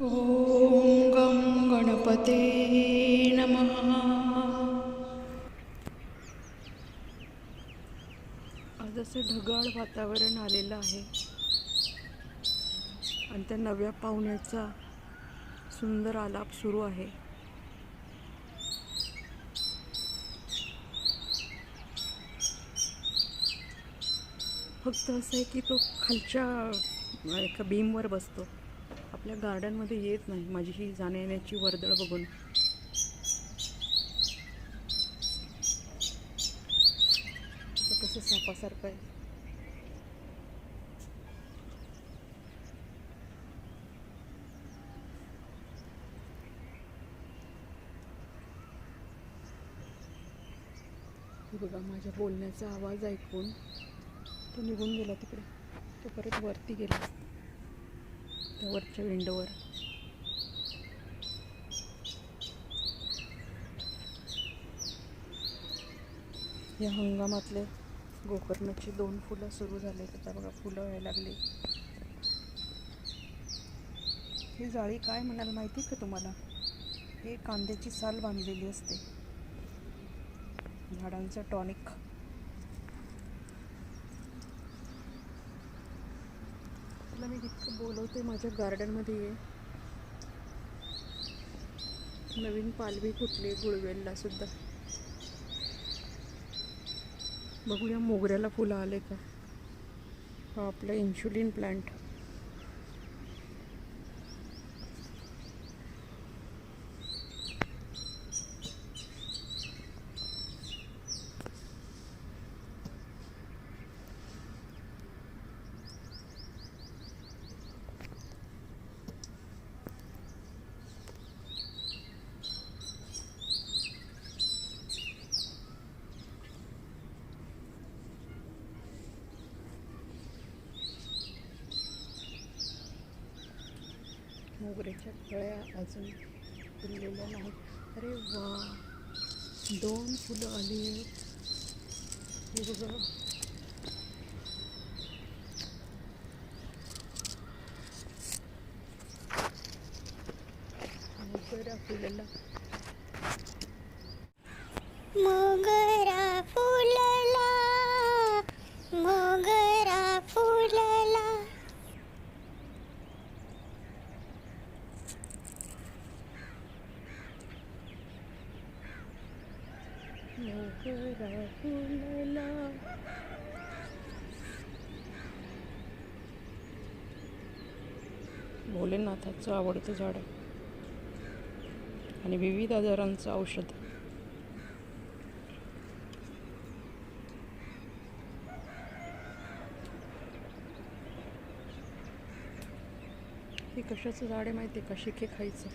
ॐ गं गणपते नमः. आज असं ढगाळ वातावरण आलेलं आहे. आणि त्या नव्या पाहुण्याचा सुंदर आलाप सुरू आहे. फक्त असं आहे की तो खालच्या एका बीमवर बसतो. आपल्या गार्डनमध्ये येत नाही. माझी ही जाण्यायेण्याची वर्दळ बघून. कसं सापासारखं आहे. बघा माझ्या बोलण्याचा आवाज ऐकून तो निघून गेला तिकडे. तो परत वरती गेला. त्या वरच्या विंडोवर. या हंगामातले गोकर्णाची दोन फुलं सुरू झाले आता बघा फुलं व्हायला लागली. ही जाळी काय म्हणाल माहिती का तुम्हाला? हे कांद्याची साल बांधलेली असते. झाडांचं टॉनिक तुला मी इतकं बोलवते माझ्या गार्डनमध्ये ये. नवीन पालवी फुटली गुळवेलला सुद्धा. बघूया मोगऱ्याला फुलं आले का. हा आपला इन्शुलिन प्लांट मोगऱ्याच्या कळ्या अजून फुललेल्या नाहीत. अरे वा. दोन फुलं आली. आहेत हे बघा. मोगरा फुलला. मोगरा फुलला मोगरा फुलला मोगरा फुलला भोलेनाथाचं आवडतं झाड आहे. आणि विविध आजारांचं औषध हे कशाचं झाड आहे माहिती आहे का? शिके खायचं.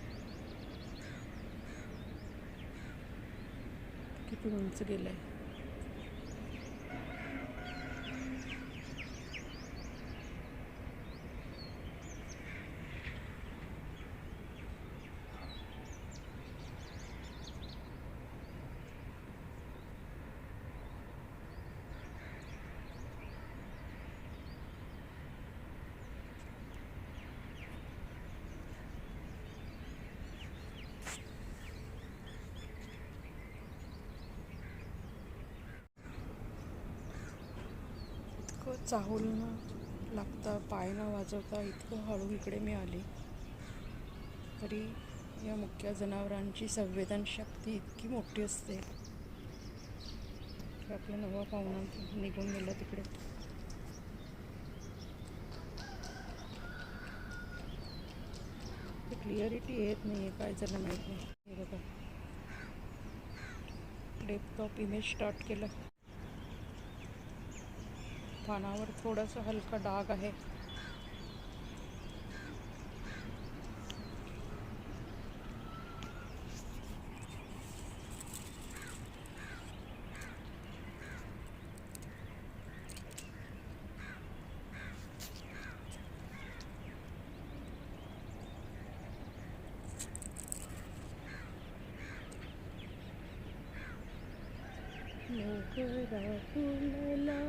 किती उंच गेलंय. इतकं चाहूलनं लागता पाय न वाजवता इतकं हळू इकडे मी आले. तरी या मुख्य जनावरांची संवेदनशक्ती इतकी मोठी असते. की आपला नवा पाहुणा निघून गेला तिकडे. क्लिअरिटी येत नाही आहे काय झालं माहीत नाही. बघा. डेपटॉप इमेज स्टार्ट केलं. पानावर थोडासा हलका डाग आहे. मोगरा फुलला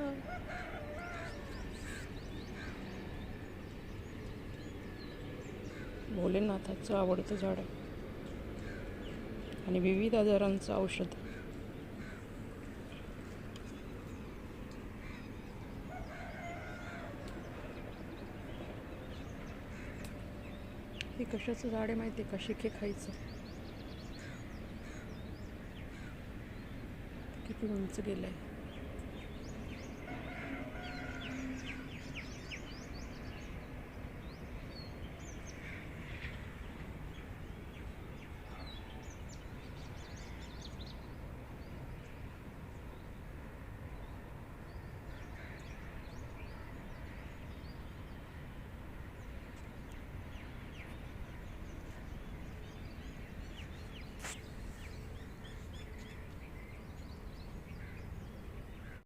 भोलेनाथाचं आवडतं झाड आहे. आणि विविध आजारांचं औषध. हे कशाचं झाड आहे माहिती आहे का? शिके खायचं. किती उंच गेलं आहे